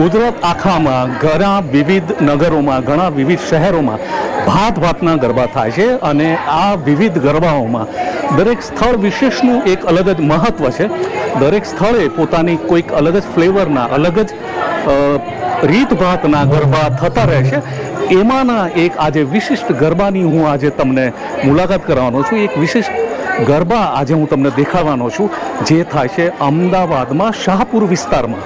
ગુજરાત આખામાં ઘણા વિવિધ નગરોમાં, ઘણા વિવિધ શહેરોમાં ભાત ભાતના ગરબા થાય છે અને આ વિવિધ ગરબાઓમાં દરેક સ્થળ વિશેષનું એક અલગ જ મહત્ત્વ છે. દરેક સ્થળે પોતાની કોઈક અલગ જ ફ્લેવરના, અલગ જ રીતભાતના ગરબા થતા રહે છે. એમાંના એક આજે વિશિષ્ટ ગરબાની હું આજે તમને મુલાકાત કરવાનો છું. એક વિશિષ્ટ ગરબા આજે હું તમને દેખાડવાનો છું, જે થાય છે અમદાવાદમાં શાહપુર વિસ્તારમાં.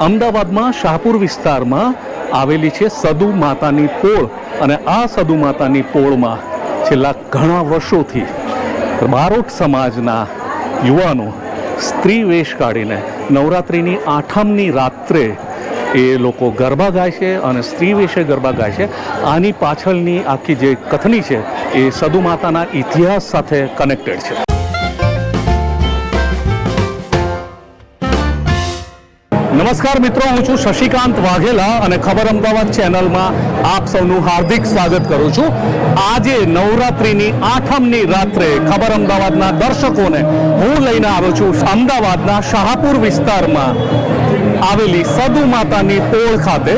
અમદાવાદમાં શાહપુર વિસ્તારમાં આવેલી છે સદુ માતાની પોળ અને આ સદુ માતાની પોળમાં છેલ્લા ઘણા વર્ષોથી બારોટ સમાજના યુવાનો સ્ત્રી વેશ કાઢીને નવરાત્રિની આઠમની રાત્રે એ લોકો ગરબા ગાય છે અને સ્ત્રી વેશે ગરબા ગાય છે. આની પાછળની આખી જે કથની છે એ સદુ માતાના ઇતિહાસ સાથે કનેક્ટેડ છે. નમસ્કાર મિત્રો, હું છું શશિકાંત વાઘેલા અને ખબર અમદાવાદ ચેનલમાં આપ સૌનું હાર્દિક સ્વાગત કરું છું. આજે નવરાત્રિની આઠમની રાત્રે ખબર અમદાવાદના દર્શકોને હું લઈને આવ્યો છું અમદાવાદના શાહપુર વિસ્તારમાં આવેલી સદુ માતાની પોળ ખાતે.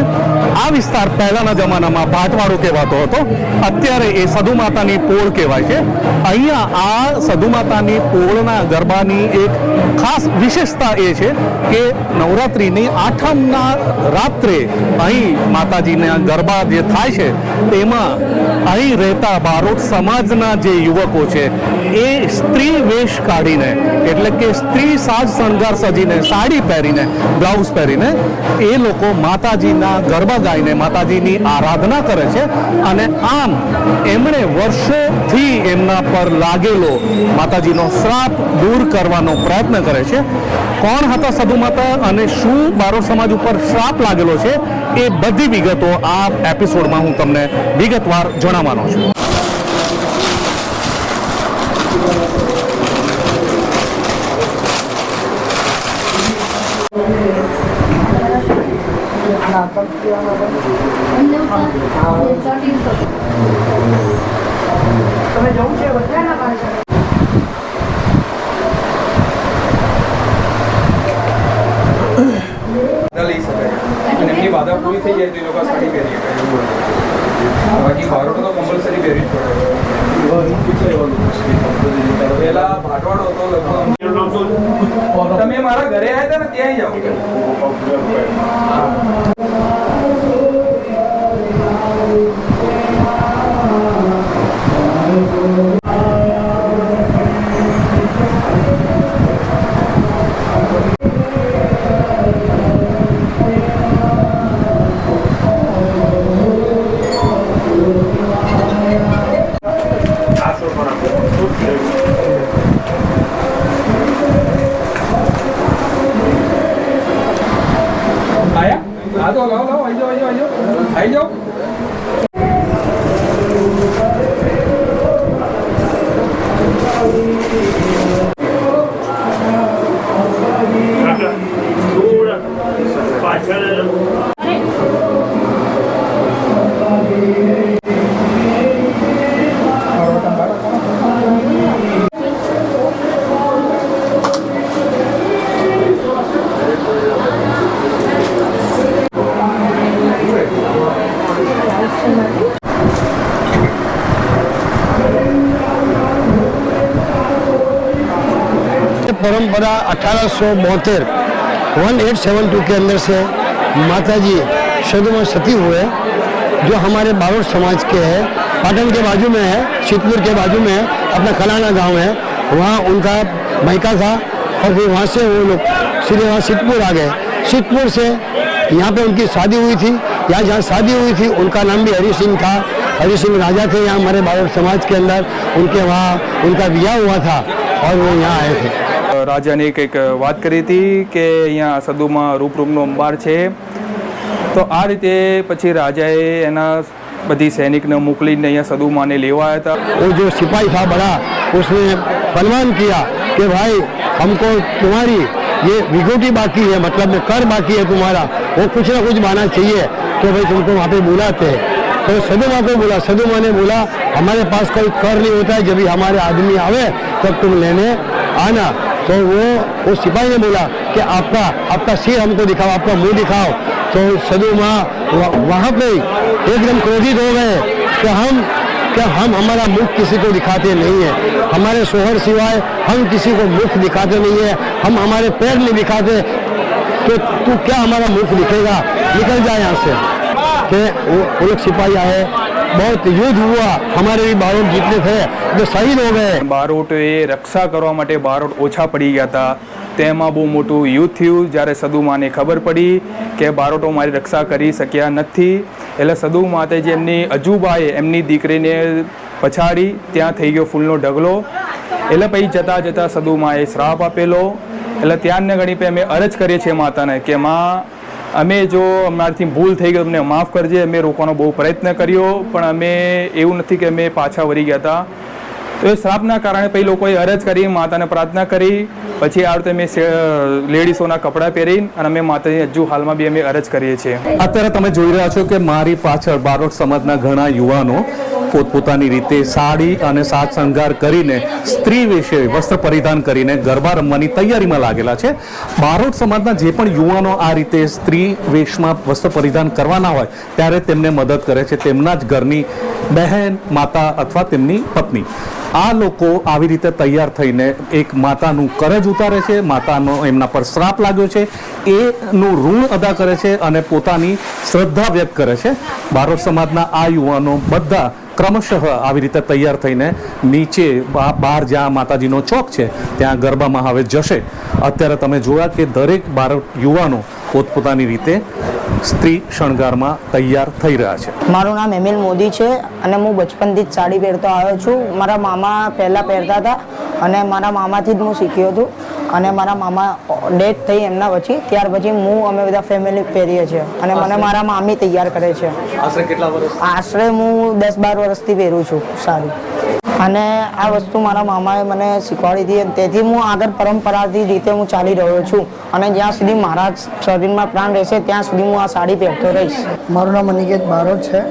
આ વિસ્તાર પહેલાના જમાનામાં ભાટવાડો કહેવાતો હતો. અત્યારે એ સદુમાતાની પોળ કહેવાય છે. અહીંયા આ સદુમાતાની પોળના ગરબાની એક ખાસ વિશેષતા એ છે કે નવરાત્રિની આઠમના રાત્રે અહીં માતાજીના ગરબા જે થાય છે, તેમાં અહીં રહેતા બારોટ સમાજના જે યુવકો છે, એ સ્ત્રી વેશ કાઢીને, એટલે કે સ્ત્રી સાજ શણગાર સજીને સાડી પહેરીને, બ્લાઉઝ પહેરીને, એ લોકો માતાજીના ગરબા ગાઈને માતાજીની આરાધના કરે છે અને આમ એમણે વર્ષોથી એમના પર લાગેલો માતાજીનો શ્રાપ દૂર કરવાનો પ્રયત્ન કરે છે. કોણ હતા સધુ માતા અને શું બારોટ સમાજ ઉપર શ્રાપ લાગેલો છે એ બધી વિગતો આ એપિસોડમાં હું તમને વિગતવાર જણાવવાનો છું. તમે જવું છે બધાના પાસે લઈ શકાય એમની બાધા પૂરી થઈ જાય તો લોકો સાડી પહેરી શકે એવું હોય બાકી બારોટો તો કમ્પલસરી પહેરવી જ પડે. તમે મારા ઘરે આવ્યા હતા ને ત્યાં જાઓ. Yeah. परंपरा अठारह सौ बहत्तर वन एट सेवन टू के अंदर से माता जी सदमा सती हुए, जो हमारे बारोट समाज के हैं, पाटन के बाजू में है शीतपुर के बाजू में है, अपना खलाना गाँव है, वहाँ उनका मैका था, और फिर वहाँ से वो लोग सीधे वहाँ शीतपुर आ गए। शीतपुर से यहाँ पे उनकी शादी हुई थी, यहाँ जहाँ शादी हुई थी, उनका नाम भी हरि सिंह था, हरि सिंह राजा थे यहाँ हमारे बारोट समाज के अंदर, उनके वहाँ उनका ब्याह हुआ था, और वो यहाँ आए थे। રાજાને કંઈક વાત કરી હતી કે અહીંયા સદુમાં રૂપરૂપનો અંબાર છે તો આ રીતે પછી રાજાએ એના બધી સૈનિકને મોકલીને અહીંયા સદુમાને લેવા આવ્યા હતા वो जो सिपाही था बड़ा उसने फरमान किया कि भाई हमको तुम्हारी ये विगोटी बाकी है मतलब में कर बाकी है तुम्हारा वो कुछ ना कुछ बहाना चाहिए तो भाई तुमको वहाँ पे बुलाते हैं तो सदुमा को बोला सदुमा ने बोला हमारे पास कोई कर नहीं होता है जब भी हमारे आदमी आवे तब तुम लेने आना तो वो वो सिपाही ने बोला कि आपका आपका सिर हमको दिखाओ, आपका मुँह दिखाओ। तो सदु माँ वहाँ पे एकदम क्रोधित हो गए कि हम क्या हम हमारा मुख किसी को दिखाते नहीं है। हमारे शोहर सिवाय हम किसी को मुख दिखाते नहीं है। हम हमारे पैर नहीं दिखाते। तो तू क्या हमारा मुख दिखेगा? निकल जाए यहाँ से। कि वो लोग सिपाही आए। बहुत युद्ध हुआ हमारे भी बारोट जितने थे जो शहीद हो गए બારોટે રક્ષા કરવા માટે બારોટ ઓછા પડી ગયા હતા તેમાં બહુ મોટું યુદ્ધ થયું જ્યારે સદુમાને ખબર પડી કે બારોટો મારી રક્ષા કરી શક્યા નથી એટલે સદુ માતે જે એમની અજુબાએ એમની દીકરીને પછાડી ત્યાં થઈ ગયો ફૂલનો ઢગલો એટલે પછી જતાં જતાં સદુમાએ શ્રાપ આપેલો એટલે ત્યારને ઘણી પે અમે અરજ કરીએ છીએ માતાને કે માં અમે જો અમારાથી ભૂલ થઈ ગઈ, અમને માફ કરજે, અમે રોકવાનો બહુ પ્રયત્ન કર્યો, પણ અમે એવું નથી કે અમે પાછા વળી ગયા હતા. તો એ શ્રાપના કારણે પછી લોકોએ અરજ કરી, માતાને પ્રાર્થના કરી, પછી આ રીતે અમે લેડીસોના કપડાં પહેરી અને અમે માતાજી હજુ હાલમાં બી અમે અરજ કરીએ છીએ. અત્યારે તમે જોઈ રહ્યા છો કે મારી પાછળ બારોટ સમાજના ઘણા યુવાનો પોતપોતાની રીતે સાડી અને સાજ શણગાર કરીને સ્ત્રી વિશે વસ્ત્ર પરિધાન કરીને ગરબા રમવાની તૈયારીમાં લાગેલા છે. બારોટ સમાજના જે પણ યુવાનો આ રીતે સ્ત્રી વેશમાં વસ્ત્ર પરિધાન કરવાના હોય, ત્યારે તેમને મદદ કરે છે તેમના જ ઘરની બહેન, માતા અથવા તેમની પત્ની. આ લોકો આવી રીતે તૈયાર થઈને એક માતાનું કરજ ઉતારે છે, માતાનો એમના પર શ્રાપ લાગ્યો છે, એનું ઋણ અદા કરે છે અને પોતાની શ્રદ્ધા વ્યક્ત કરે છે. બારોટ સમાજના આ યુવાનો બધા ક્રમશઃ આવી રીતે તૈયાર થઈને નીચે બહાર જ્યાં માતાજીનો ચોક છે, ત્યાં ગરબામાં હવે જશે. અત્યારે તમે જોયા કે દરેક બાળક યુવાનો પોતપોતાની રીતે સ્ત્રી શણગારમાં તૈયાર થઈ રહ્યા છે. મારું નામ એમિલ મોદી છે અને હું બચપનથી જ સાડી પહેરતો આવ્યો છું. મારા મામા પહેલાં પહેરતા હતા અને મારા મામાથી જ હું શીખ્યો હતું અને મારા મામા ડેથ થઈ એમના પછી. ત્યાર પછી હું અમે બધા ફેમિલી પહેરીએ છીએ અને મને મારા મામી તૈયાર કરે છે. આશરે કેટલા વર્ષ? આશરે હું દસ બાર વર્ષથી પહેરું છું સાડી. અને આ વસ્તુ મારા મામાએ મને શીખવાડી હતી તેથી હું આગળ પરંપરાથી રીતે હું ચાલી રહ્યો છું. અને જ્યાં સુધી મારા શરીરમાં પ્રાણ રહેશે, ત્યાં સુધી હું આ સાડી પહેરતો રહીશ. મારું નામ અનિકેત બારોટ છે.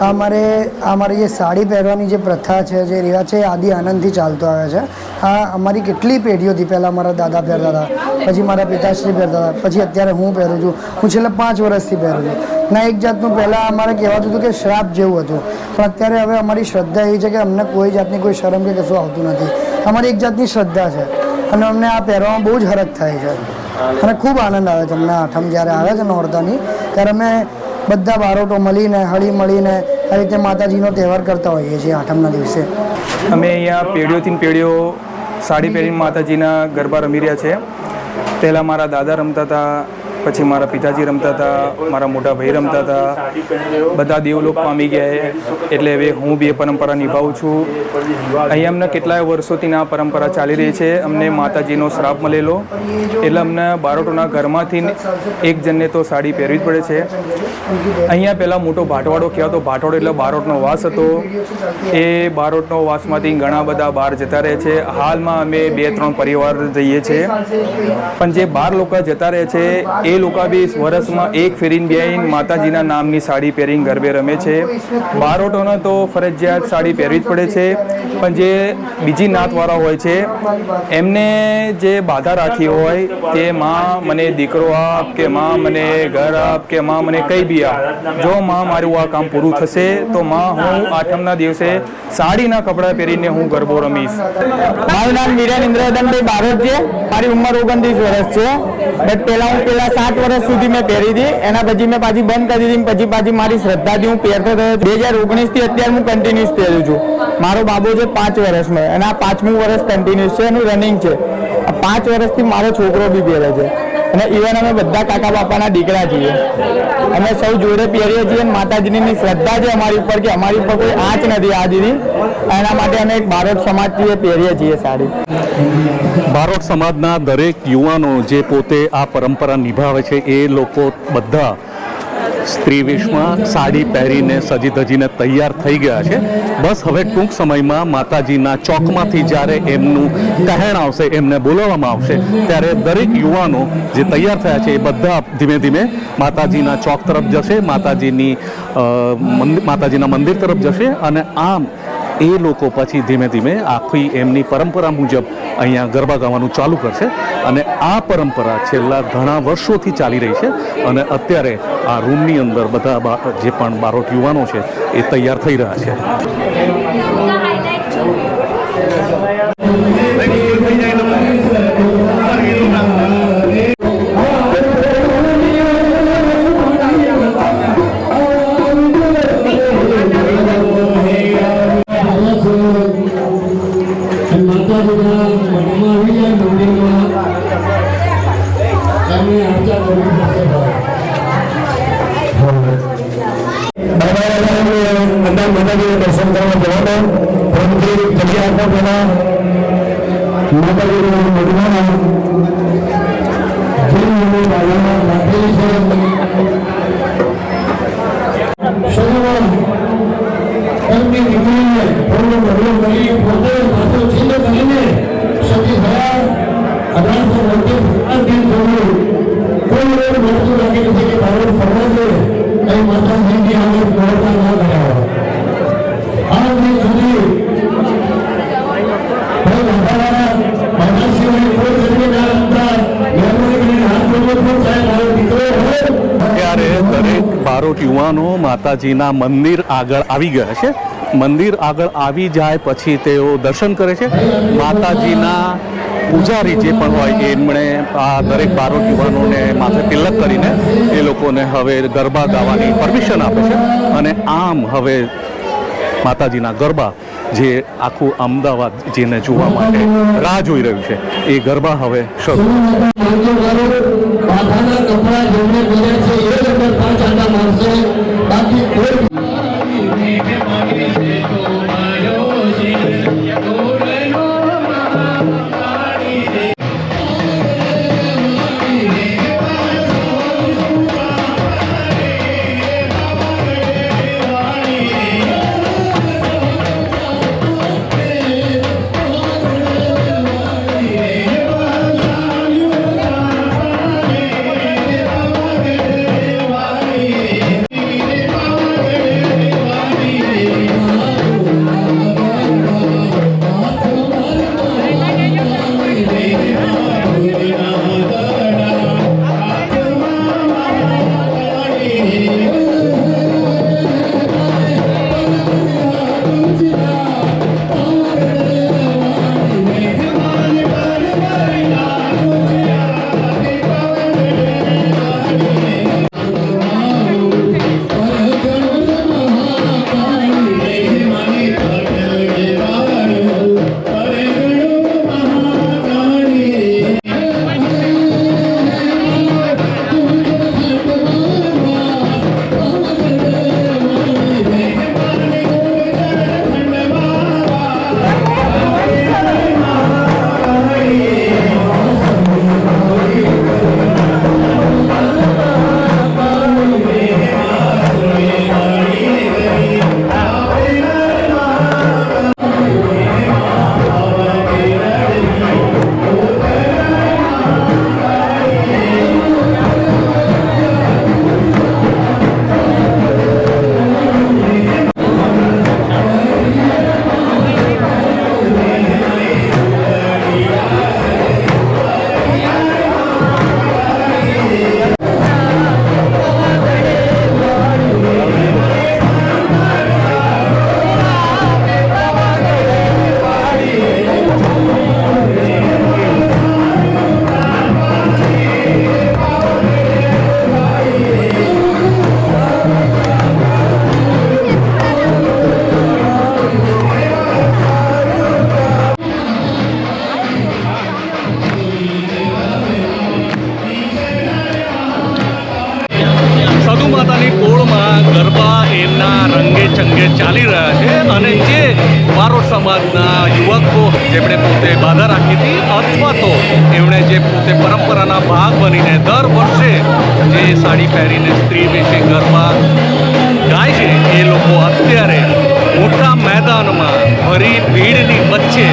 આ અમારે અમારી જે સાડી પહેરવાની જે પ્રથા છે, જે રિવાજ છે, એ આદિ આનંદથી ચાલતો આવે છે. આ અમારી કેટલી પેઢીઓથી પહેલાં મારા દાદા પહેરતા હતા, પછી મારા પિતાશ્રી પહેરતા હતા, પછી અત્યારે હું પહેરું છું. હું છેલ્લા પાંચ વર્ષથી પહેરું છું. ના એક જાતનું પહેલાં અમારે કહેવાતું હતું કે શ્રાપ જેવું હતું. પણ અત્યારે હવે અમારી શ્રદ્ધા એ છે કે અમને કોઈ જાતની કોઈ શરમ કે કશું આવતું નથી. અમારી એક જાતની શ્રદ્ધા છે. અને અમને આ પહેરવામાં બહુ જ હરખ થાય છે. અને ખૂબ આનંદ આવે છે. અમને આઠમ જ્યારે આવે છે નોરતાની, ત્યારે અમે બધા બારોટો મળીને, હળી મળીને આ રીતે માતાજીનો તહેવાર કરતા હોઈએ છીએ આઠમના દિવસે. અમે અહીંયા પેઢીઓથી પેઢીઓ સાડી પહેરીને માતાજીના ગરબા રમી રહ્યા છે. પહેલાં મારા દાદા રમતા હતા પછી મારા પિતાજી રમતા હતા, મારા મોટા ભાઈ રમતા હતા. બધા દેવલોક પામી ગયા એટલે હવે હું બી એ પરંપરા નિભાવું છું. અહીંયા અમને કેટલાય વર્ષોથી આ પરંપરા ચાલી રહી છે. અમને માતાજીનો શ્રાપ મળેલો. એટલે અમને બારોટોના ઘરમાંથી એક જણને તો સાડી પહેરવી જ પડે છે. અહીંયા પહેલાં મોટો ભાટવાડો કહેવાતો ભાટવાડો એટલે બારોટનો વાસ હતો. એ બારોટનો વાસમાંથી ઘણા બધા બહાર જતા રહે છે. હાલમાં અમે બે ત્રણ પરિવાર જઈએ છીએ પણ જે બાર લોકો જતા રહે છે, એ લોકો બી વર્ષમાં એક ફેરીને બેહીને માતાજીના નામની સાડી પહેરીને ગરબે રમે છે. બારોટોને તો ફરજિયાત સાડી પહેરવી જ પડે છે. પણ જે બીજી નાતવાળા હોય છે, એમને જે બાધા રાખી હોય તે માં, મને દીકરો આપ, કે માં, મને ઘર આપ, કે માં, મને કંઈ બી આપ જો માં મારું આ કામ પૂરું થશે, તો માં હું આઠમના દિવસે સાડીના કપડાં પહેરીને હું ગરબો રમીશ. મારું નામ વિરેન ઇન્દ્રદનભાઈ બારોટ છે મારી ઉંમર ઓગણત્રીસ વર્ષ છે. બટ પહેલા હું પહેલા સાત વર્ષ સુધી મેં પહેરી હતી. એના પછી મેં પાછી બંધ કરી દીધી પછી પાછી મારી શ્રદ્ધાથી હું પહેરતો થયો બે હજાર ઓગણીસથી અત્યારે હું કન્ટિન્યુઅસ પહેરું છું. મારો બાબો છે પાંચ વર્ષનો. અને આ પાંચમું વર્ષ કન્ટિન્યુઅસ છે. એનું રનિંગ છે. પાંચ વર્ષથી મારો છોકરો બી પહેરે છે. અને ઇવન અમે બધા કાકા બાપાના દીકરા છીએ. અમે સૌ જોડે પહેરીએ છીએ. માતાજીની શ્રદ્ધા છે અમારી ઉપર કે અમારી ઉપર કોઈ આંચ નથી આ દીધી એના માટે અમે એક બારોટ સમાજથી પહેરીએ છીએ સાડી. બારોટ સમાજના દરેક યુવાનો જે પોતે આ પરંપરા નિભાવે છે, એ લોકો બધા સ્ત્રી વેશમાં સાડી પહેરીને સજી ધજીને તૈયાર થઈ ગયા છે. બસ હવે ટૂંક સમયમાં માતાજીના ચોકમાંથી જ્યારે એમનું કહેણ આવશે, એમને બોલાવવામાં આવશે, ત્યારે દરેક યુવાનો જે તૈયાર થયા છે એ બધા ધીમે ધીમે માતાજીના ચોક તરફ જશે, માતાજીની માતાજીના મંદિર તરફ જશે અને આમ એ લોકો પછી ધીમે ધીમે આખી એમની પરંપરા મુજબ અહીંયા ગરબા ગાવાનું ચાલુ કરશે અને આ પરંપરા છેલ્લા ઘણા વર્ષોથી ચાલી રહી છે અને અત્યારે આ રૂમની અંદર બધા જે પણ બારોટ યુવાનો છે એ તૈયાર થઈ રહ્યા છે. માતાજીને દર્શન કરવા જવાનો. પરંતુ જગ્યા આપવા પહેલા માતાજીનું મઠમાં જે મને બાળામાં રાખેલી છે. સૌમાં એમની દીકરીને થોડું ઘણું કરી પોતે માથું છિન્ન કરીને સતી થયા. અઢારસો નવ્વદ આ દિન સુધી કોઈ રોગ મળતું લાગી નથી કે જોઈએ કઈ માતાજીની આગળ કર્યા દરેક યુવાનો માતાજીના મંદિર આગળ આવી ગયા છે. મંદિર આગળ આવી જાય પછી તેઓ દર્શન કરે છે. માતાજીના પૂજારી જે પણ હોય એમણે આ દરેક બારોટ યુવાનોને માથે તિલક કરીને એ લોકોને હવે ગરબા ગાવાની પરમિશન આપે છે. અને આમ હવે માતાજીના ગરબા જે આખું અમદાવાદ જેને જોવા માટે રાહ જોઈ રહ્યું છે. એ ગરબા હવે શરૂ. માથાના જેમણે પોતે બાધા રાખી હતી, અથવા તો એમણે જે પોતે પરંપરાના ભાગ બનીને દર વર્ષે જે સાડી પહેરીને સ્ત્રી વિશે ગરબા ગાય છે, એ લોકો અત્યારે મોટા મેદાનમાં ભરી ભીડની વચ્ચે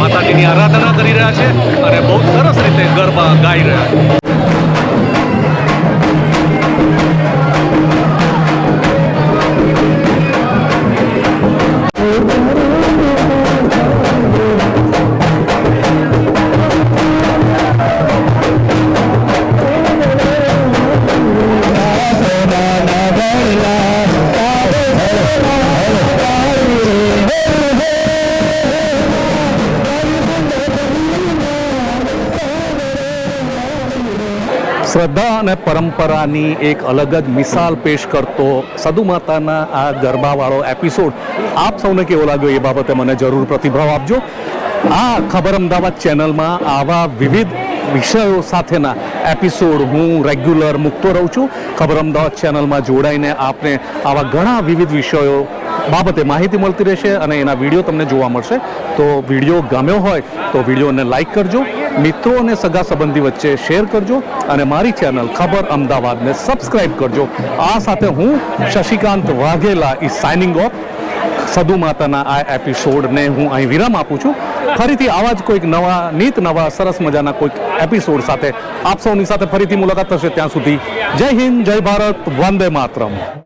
માતાજીની આરાધના કરી રહ્યા છે અને બહુ સરસ રીતે ગરબા ગાઈ રહ્યા છે. શ્રદ્ધા અને પરંપરાની એક અલગ જ મિસાલ પેશ કરતો સદુ માતાના આ ગરબાવાળો એપિસોડ આપ સૌને કેવો લાગ્યો એ બાબતે મને જરૂર પ્રતિભાવ આપજો. આ ખબર અમદાવાદ ચેનલમાં આવા વિવિધ વિષયો સાથેના એપિસોડ હું રેગ્યુલર મૂકતો રહું છું. ખબર અમદાવાદ ચેનલમાં જોડાઈને આપને આવા ઘણા વિવિધ વિષયો બાબતે માહિતી મળતી રહેશે અને એના વીડિયો તમને જોવા મળશે. તો વીડિયો ગમ્યો હોય તો વિડીયોને લાઈક કરજો. મિત્રો અને સગા સંબંધી વચ્ચે શેર કરજો અને મારી ચેનલ ખબર અમદાવાદને સબસ્ક્રાઇબ કરજો. આ સાથે હું Shashikant Vaghela is signing off સદુ માતાના આ એપિસોડને હું અહીં વિરામ આપું છું. ફરીથી આવા જ કોઈક નવા નીત નવા સરસ મજાના કોઈક એપિસોડ સાથે આપ સૌની સાથે ફરીથી મુલાકાત થશે ત્યાં સુધી. જય હિન્દ, જય ભારત, વંદે માતરમ.